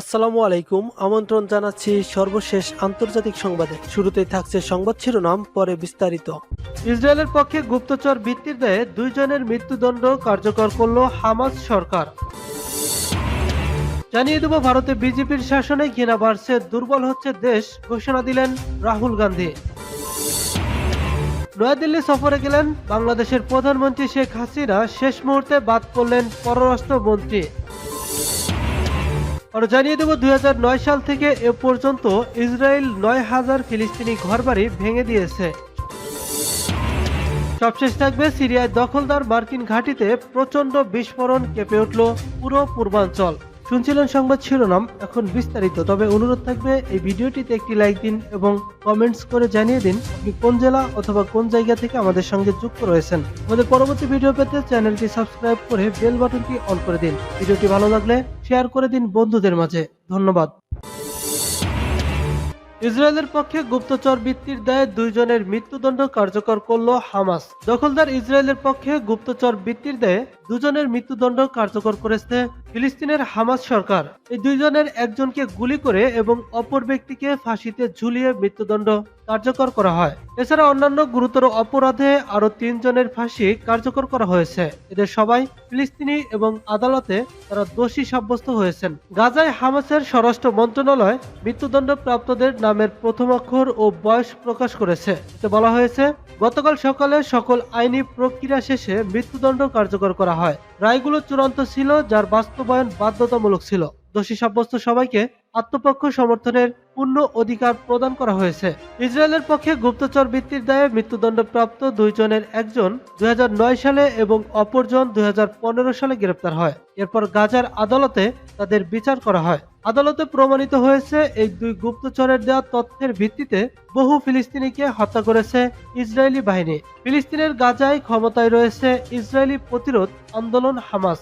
আসসালামু আলাইকুম, আমন্ত্রণ জানাচ্ছি সর্বশেষ আন্তর্জাতিক সংবাদে। শুরুতে থাকছে সংবাদ শিরোনাম, পরে বিস্তারিত। ইসরায়েলের পক্ষে গুপ্তচর ভিত্তির দায়ে দুইজনের মৃত্যুদণ্ড কার্যকর করল হামাস সরকার। জানিয়ে দেব, ভারতে বিজেপির শাসনে ঘৃণা বাড়ছে, দুর্বল হচ্ছে দেশ, ঘোষণা দিলেন রাহুল গান্ধী। নয়াদিল্লি সফরে গেলেন বাংলাদেশের প্রধানমন্ত্রী শেখ হাসিনা, শেষ মুহূর্তে বাদ পড়লেন পররাষ্ট্রমন্ত্রী। আরও জানিয়ে দেব, দুই হাজার নয় সাল থেকে এ পর্যন্ত ইসরায়েল নয় হাজার ফিলিস্তিনি ঘরবাড়ি ভেঙে দিয়েছে। সবশেষ থাকবে সিরিয়ায় দখলদার মার্কিন ঘাঁটিতে প্রচণ্ড বিস্ফোরণ কেঁপে উঠল পুরো পূর্বাঞ্চল। শুনছিলেন সংবাদ শিরোনাম, এখন বিস্তারিত। তবে অনুরোধ থাকবে, এই ভিডিওটিতে একটি লাইক দিন এবং কমেন্টস করে জানিয়ে দিন আপনি কোন জেলা অথবা কোন জায়গা থেকে আমাদের সঙ্গে যুক্ত রয়েছেন। আমাদের পরবর্তী ভিডিও পেতে চ্যানেলটি সাবস্ক্রাইব করে বেল বাটনটি অন করে দিন। ভিডিওটি ভালো লাগলে শেয়ার করে দিন বন্ধুদের মাঝে। ধন্যবাদ। ইসরায়েলের পক্ষে গুপ্তচর বৃত্তির দায়ে দুইজনের মৃত্যুদণ্ড কার্যকর করল হামাস। দখলদার ইসরায়েলের পক্ষে গুপ্তচর বৃত্তির দায়ে দুজনের মৃত্যুদণ্ড কার্যকর করেছে ফিলিস্তিনের হামাস সরকার, এই দুইজনের একজনকে গুলি করে এবং অপর ব্যক্তিকে ফাঁসিতে ঝুলিয়ে মৃত্যুদণ্ড কার্যকর করা হয়। এছাড়া অন্যান্য গুরুতর অপরাধে আরও তিনজনের ফাঁসি কার্যকর করা হয়েছে। এদের সবাই ফিলিস্তিনি এবং আদালতে তারা দোষী সাব্যস্ত হয়েছেন। গাজায় হামাসের স্বরাষ্ট্র মন্ত্রণালয় মৃত্যুদণ্ড প্রাপ্তদের নামের প্রথম অক্ষর ও বয়স প্রকাশ করেছে। এতে বলা হয়েছে, গতকাল সকালে সকল আইনি প্রক্রিয়া শেষে মৃত্যুদণ্ড কার্যকর করা হয়। রায়গুলো চূড়ান্ত ছিল, যার বাস্তবায়ন বাধ্যতামূলক ছিল। দোষী সাব্যস্ত সবাইকে আত্মপক্ষ সমর্থনের পূর্ণ অধিকার প্রদান করা হয়েছে। ইসরায়েলের পক্ষে গুপ্তচর বৃত্তির দায়ে মৃত্যুদণ্ডপ্রাপ্ত দুইজনের একজন দুই হাজার নয় সালে এবং অপরজন দুই হাজার পনেরো সালে গ্রেপ্তার হয়। এরপর গাজার আদালতে তাদের বিচার করা হয়। আদালতে প্রমাণিত হয়েছে, এই দুই গুপ্তচরের দেওয়া তথ্যের ভিত্তিতে বহু ফিলিস্তিনিকে হত্যা করেছে ইসরায়েলি বাহিনী। ফিলিস্তিনের গাজায় ক্ষমতায় রয়েছে ইসরায়েলি প্রতিরোধ আন্দোলন হামাস।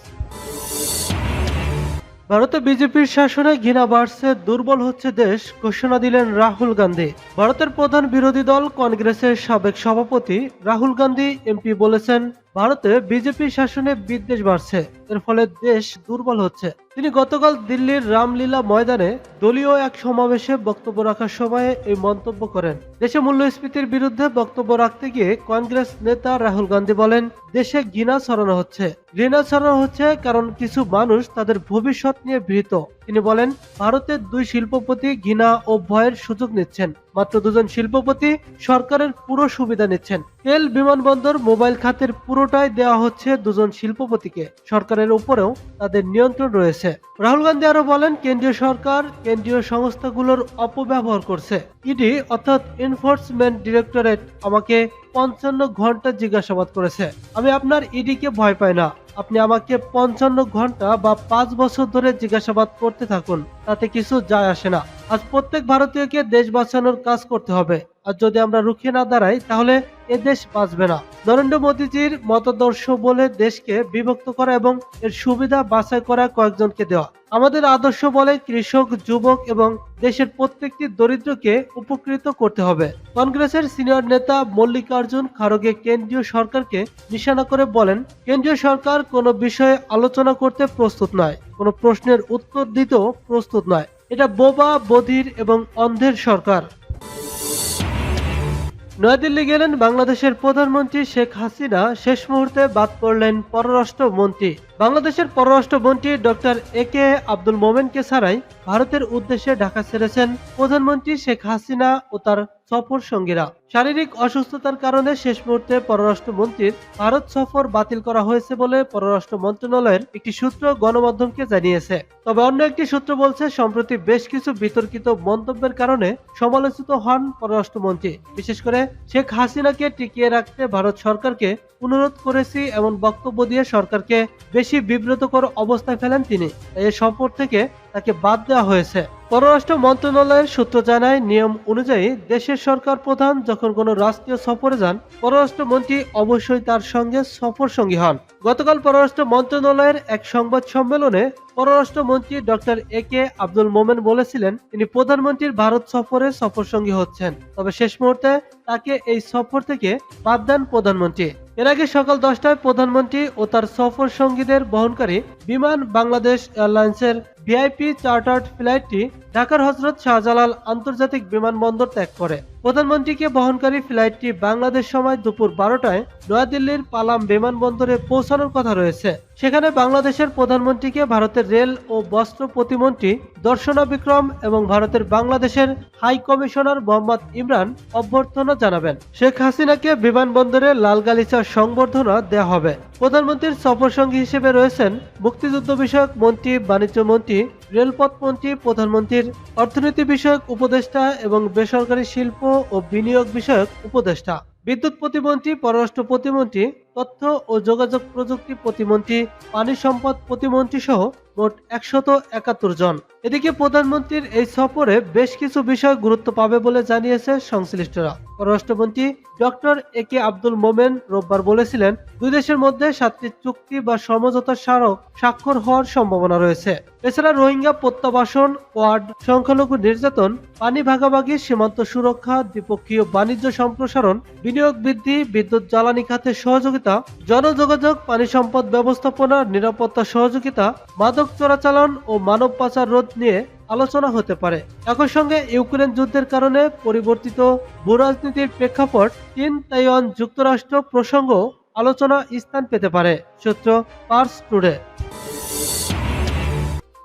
ভারতে বিজেপির শাসনে ঘৃণা বাড়ছে, দুর্বল হচ্ছে দেশ, ঘোষণা দিলেন রাহুল গান্ধী। ভারতের প্রধান বিরোধী দল কংগ্রেসের সাবেক সভাপতি রাহুল গান্ধী, এমপি বলেছেন ভারতে বিজেপি শাসনে বিদ্বেষ বাড়ছে। এর ফলে দেশ দুর্বল হচ্ছে। তিনি গতকাল দিল্লির রামলীলা ময়দানে দলীয় এক সমাবেশে বক্তব্য রাখার সময় এই মন্তব্য করেন। দেশে মূল্যস্ফীতির বিরুদ্ধে বক্তব্য রাখতে গিয়ে কংগ্রেস নেতা রাহুল গান্ধী বলেন, দেশে ঘৃণা ছড়ানো হচ্ছে। ঘৃণা ছড়ানো হচ্ছে কারণ কিছু মানুষ তাদের ভবিষ্যৎ নিয়ে ভীত। তিনি বলেন, ভারতের দুই শিল্পপতি ঘৃণা ও ভয়ের সুযোগ নিচ্ছেন। মাত্র দুজন শিল্পপতি সরকারের পুরো সুবিধা নিচ্ছেন। তেল বিমানবন্দর মোবাইল খাতের পুরোটাই দেওয়া হচ্ছে দুজন শিল্পপতিকে। সরকারের উপরেও তাদের নিয়ন্ত্রণ রয়েছে। রাহুল গান্ধী আরও বলেন, কেন্দ্রীয় সরকার কেন্দ্রীয় সংস্থাগুলোর অপব্যবহার করছে। ইডি, অর্থাৎ এনফোর্সমেন্ট ডিরেক্টরেট আমাকে পঞ্চান্ন ঘণ্টা জিজ্ঞাসাবাদ করেছে। আমি আপনার ইডিকে ভয় পাই না। আপনি আমাকে পঞ্চান্ন ঘণ্টা বা পাঁচ বছর ধরে জিজ্ঞাসাবাদ করতে থাকুন, তাতে কিছু যায় আসে না। আজ প্রত্যেক ভারতীয়কে দেশ বাঁচানোর কাজ করতে হবে। আর যদি আমরা রুখে না দাঁড়াই, তাহলে এ দেশ বাঁচবে না। নরেন্দ্র মোদীজির মতাদর্শ বলে দেশকে বিভক্ত করা এবং এর সুবিধা বাছাই করা কয়েকজনকে দেওয়া। আমাদের আদর্শ বলে কৃষক, যুবক এবং দেশের প্রত্যেকটি দরিদ্রকে উপকৃত করতে হবে। কংগ্রেসের সিনিয়র নেতা মল্লিকার্জুন খাড়গে কেন্দ্রীয় সরকারকে নিশানা করে বলেন, কেন্দ্রীয় সরকার কোনো বিষয়ে আলোচনা করতে প্রস্তুত নয়। কোনো প্রশ্নের উত্তর দিতেও প্রস্তুত নয়। এটা বোবা, বধির এবং অন্ধের সরকার। নয়াদিল্লি গেলেন বাংলাদেশের প্রধানমন্ত্রী শেখ হাসিনা। শেষ মুহূর্তে বাদ পড়লেন পররাষ্ট্র মন্ত্রী বাংলাদেশের পররাষ্ট্র মন্ত্রী ডক্টর এ কে আব্দুল মোমেনকে ছাড়াই ভারতের উদ্দেশ্যে ঢাকা ছেড়েছেন প্রধানমন্ত্রী শেখ হাসিনা ও তার সফর সঙ্গীরা শারীরিক অসুস্থতার কারণে শেষ মুহূর্তে পররাষ্ট্রমন্ত্রীর ভারত সফর বাতিল করা হয়েছে বলে পররাষ্ট্র মন্ত্রণালয়ের একটি সূত্র গণমাধ্যমকে জানিয়েছে। তবে অন্য একটি সূত্র বলছে, সম্প্রতি বেশ কিছু বিতর্কিত মন্তব্যের কারণে সমালোচিত হন পররাষ্ট্রমন্ত্রী। বিশেষ করে শেখ হাসিনাকে টিকিয়ে রাখতে ভারত সরকারকে অনুরোধ করেছি এমন বক্তব্য দিয়ে সরকারকে বেশি বিব্রতকর অবস্থায় ফেলেন তিনি। এই সফর থেকে তাকে বাদ দেওয়া হয়েছে। পররাষ্ট্র মন্ত্রণালয়ের সূত্র জানায়, নিয়ম অনুযায়ী দেশের সরকার প্রধান যখন কোনো রাষ্ট্রীয় সফরে যান, পররাষ্ট্রমন্ত্রী অবশ্যই তার সঙ্গে সফর সঙ্গী হন। গতকাল পররাষ্ট্র মন্ত্রণালয়ের এক সংবাদ সম্মেলনে পররাষ্ট্রমন্ত্রী ডক্টর এ কে আব্দুল মোমেন বলেছিলেন, তিনি প্রধানমন্ত্রীর ভারত সফরে সফর সঙ্গী হচ্ছেন। তবে শেষ মুহূর্তে তাকে এই সফর থেকে বাদ দেন প্রধানমন্ত্রী। এর আগে সকাল দশটায় প্রধানমন্ত্রী ও তার সফর সঙ্গীদের বহনকারী বিমান বাংলাদেশ এয়ারলাইন্সের ভিআইপি চার্টার্ড ফ্লাইটটি ঢাকার হজরত শাহজালাল আন্তর্জাতিক বিমানবন্দর ত্যাগ করে। প্রধানমন্ত্রীকে বহনকারী ফ্লাইটটি বাংলাদেশ সময় দুপুর বারোটায় নয়াদিল্লির পালাম বিমানবন্দরে পৌঁছানোর কথা রয়েছে। সেখানে বাংলাদেশের প্রধানমন্ত্রীকে ভারতের রেল ও বস্ত্র প্রতিমন্ত্রী দর্শনা বিক্রম এবং ভারতের বাংলাদেশের হাই কমিশনার মোহাম্মদ ইমরান অভ্যর্থনা জানাবেন। শেখ হাসিনাকে বিমানবন্দরে লাল গালিচা সংবর্ধনা দেওয়া হবে। প্রধানমন্ত্রীর সফর সঙ্গী হিসেবে রয়েছেন মুক্তিযুদ্ধ বিষয়ক মন্ত্রী, বাণিজ্য মন্ত্রী রেলপথ মন্ত্রী প্রধানমন্ত্রীর অর্থনীতি বিষয়ক উপদেষ্টা এবং বেসরকারি শিল্প ও বিনিয়োগ বিষয়ক উপদেষ্টা। বিদ্যুৎ প্রতিমন্ত্রী, পররাষ্ট্র প্রতিমন্ত্রী, তথ্য ও যোগাযোগ প্রযুক্তি প্রতিমন্ত্রী, পানি সম্পদ প্রতিমন্ত্রী সহ মোট একশত একাত্তর জন। এদিকে প্রধানমন্ত্রীর এই সফরে বেশ কিছু বিষয় গুরুত্ব পাবে বলে জানিয়েছে সংশ্লিষ্টরা। পররাষ্ট্রমন্ত্রী ডক্টর এ কে আব্দুল মোমেন রোববার বলেছিলেন, দুই দেশের মধ্যে সাতটি চুক্তি বা সমঝোতা স্মারক স্বাক্ষর হওয়ার সম্ভাবনা রয়েছে। এছাড়া রোহিঙ্গা প্রত্যাবাসন, ওয়ার্ড সংখ্যালঘু নির্যাতন পানি ভাগাভাগি, সীমান্ত সুরক্ষা, দ্বিপক্ষীয় বাণিজ্য সম্প্রসারণ, বিনিয়োগ বৃদ্ধি, বিদ্যুৎ জ্বালানি খাতে সহযোগিতা, জনযোগাযোগ, পানি সম্পদ ব্যবস্থাপনা, নিরাপত্তা সহযোগিতা, মাদক চোরাচালান ও মানব পাচার রোধ নিয়ে আলোচনা হতে পারে। একই সঙ্গে ইউক্রেন যুদ্ধের কারণে পরিবর্তিত ভূরাজনীতির প্রেক্ষাপট চীন, তাইওয়ান যুক্তরাষ্ট্র প্রসঙ্গ আলোচনা স্থান পেতে পারে। সূত্র পার্স টুডে।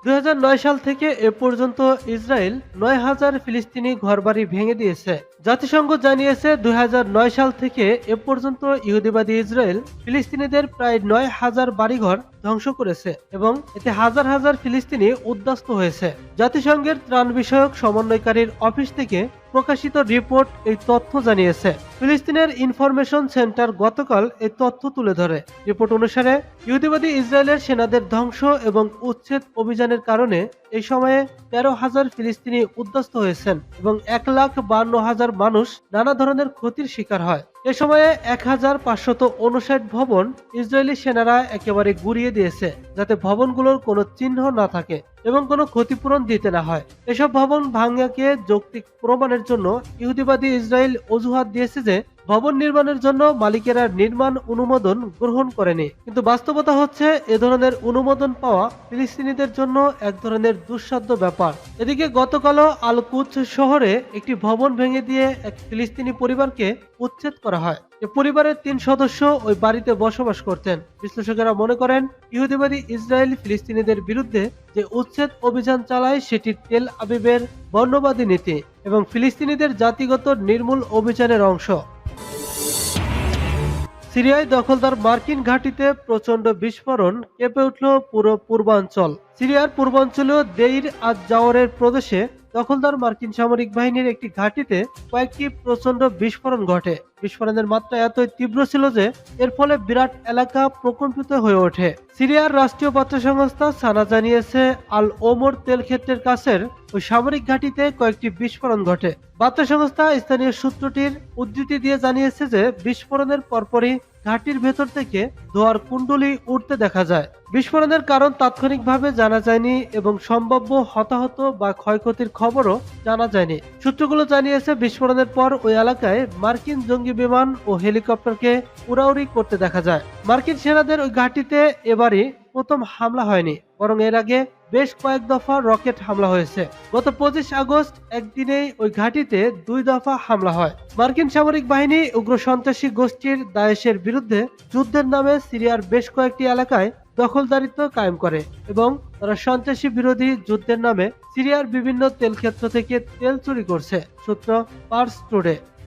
দুই সাল থেকে এ পর্যন্ত ইসরায়েল নয় হাজার ফিলিস্তিনি ঘরবাড়ি ভেঙে দিয়েছে। জাতিসংঘ জানিয়েছে দুই হাজার নয় সাল থেকে এ পর্যন্ত ইহুদিবাদী ইসরায়েল ফিলিস্তিনিদের প্রায় নয় হাজার বাড়িঘর ধ্বংস করেছে এবং এতে হাজার হাজার ফিলিস্তিনি উদ্বাস্ত হয়েছে। জাতিসংঘের ত্রাণ বিষয়ক সমন্বয়কারীর অফিস থেকে প্রকাশিত রিপোর্ট এই তথ্য জানিয়েছে। ফিলিস্তিনের ইনফরমেশন সেন্টার গতকাল এই তথ্য তুলে ধরে। রিপোর্ট অনুসারে, ইহুদিবাদী ইসরায়েলের সেনাদের ধ্বংস এবং উচ্ছেদ অভিযানের কারণে এই সময়ে তেরো হাজার ফিলিস্তিনি উদ্যস্ত হয়েছেন এবং এক লাখ বান্ন হাজার মানুষ নানা ধরনের ক্ষতির শিকার হয়। এ সময়ে এক হাজার পাঁচশত উনষাট ভবন ইসরায়েলি সেনারা একেবারে গুড়িয়ে দিয়েছে, যাতে ভবনগুলোর কোনো চিহ্ন না থাকে এবং কোনো ক্ষতিপূরণ দিতে না হয়। এসব ভবন ভাঙ্গাকে যৌক্তিক প্রমাণের জন্য ইহুদিবাদী ইসরায়েল অজুহাত দিয়েছে যে ভবন নির্মাণের জন্য মালিকেরা নির্মাণ অনুমোদন গ্রহণ করেনি। কিন্তু বাস্তবতা হচ্ছে, এ ধরনের অনুমোদন পাওয়া ফিলিস্তিনিদের জন্য এক ধরনের দুঃসাধ্য ব্যাপার। এদিকে গতকালও আলকুচ শহরে একটি ভবন ভেঙে দিয়ে এক ফিলিস্তিনি পরিবারকে উচ্ছেদ করা হয়। পরিবারের তিন সদস্য ওই বাড়িতে বসবাস করতেন। বিশ্লেষকেরা মনে করেন, ইহুদিবাদী ইসরায়েল ফিলিস্তিনিদের বিরুদ্ধে যে উচ্ছেদ অভিযান চালায়, সেটি তেল আবিবের বর্ণবাদী নীতি এবং ফিলিস্তিনিদের জাতিগত নির্মূল অভিযানের অংশ। সিরিয়ায় দখলদার মার্কিন ঘাঁটিতে প্রচণ্ড বিস্ফোরণ, কেঁপে উঠল পুরো পূর্বাঞ্চল। সিরিয়ার পূর্বাঞ্চলীয় দেইর আজ জাওয়ারের প্রদেশে দখলদার মার্কিন সামরিক বাহিনীর একটি ঘাঁটিতে কয়েকটি প্রচণ্ড বিস্ফোরণ ঘটে। বিস্ফোরণের মাত্রা এতই তীব্র ছিল যে এর ফলে বিরাট এলাকা প্রকম্পিত হয়ে ওঠে। সিরিয়ার রাষ্ট্রীয় বার্তা সংস্থা সানা জানিয়েছে, আল ওমর তেল ক্ষেত্রের কাছের ওই সামরিক ঘাঁটিতে কয়েকটি বিস্ফোরণ ঘটে। বার্তা সংস্থা স্থানীয় সূত্রটির উদ্ধৃতি দিয়ে জানিয়েছে যে বিস্ফোরণের পরপরই ঘাটির ভেতর থেকে ধোয়ার কুণ্ডলি উঠতে দেখা যায়। বিস্ফোরণের কারণ তাৎক্ষণিকভাবে জানা যায়নি এবং সম্ভাব্য হতাহত বা ক্ষয়ক্ষতির খবরও জানা যায়নি। সূত্রগুলো জানিয়েছে, বিস্ফোরণের পর ওই এলাকায় মার্কিন জঙ্গি বিমান ও হেলিকপ্টারকে উড়াউড়ি করতে দেখা যায়। মার্কিন সেনাদের ওই ঘাটিতে এবারই প্রথম হামলা হয়নি, বরং এর আগে বেশ কয়েক দফা রকেট হামলা হয়েছে। গত পঁচিশ আগস্ট একদিনেই ওই ঘাঁটিতে দুই দফা হামলা হয়। মার্কিন সামরিক বাহিনী উগ্র সন্ত্রাসী গোষ্ঠীর দায়েশের বিরুদ্ধে যুদ্ধের নামে সিরিয়ার বেশ কয়েকটি এলাকায় দখলদারিত্ব কায়েম করে এবং তারা সন্ত্রাসী বিরোধী যুদ্ধের নামে সিরিয়ার বিভিন্ন তেল ক্ষেত্র থেকে তেল চুরি করছে, সূত্র পার্স টুডে।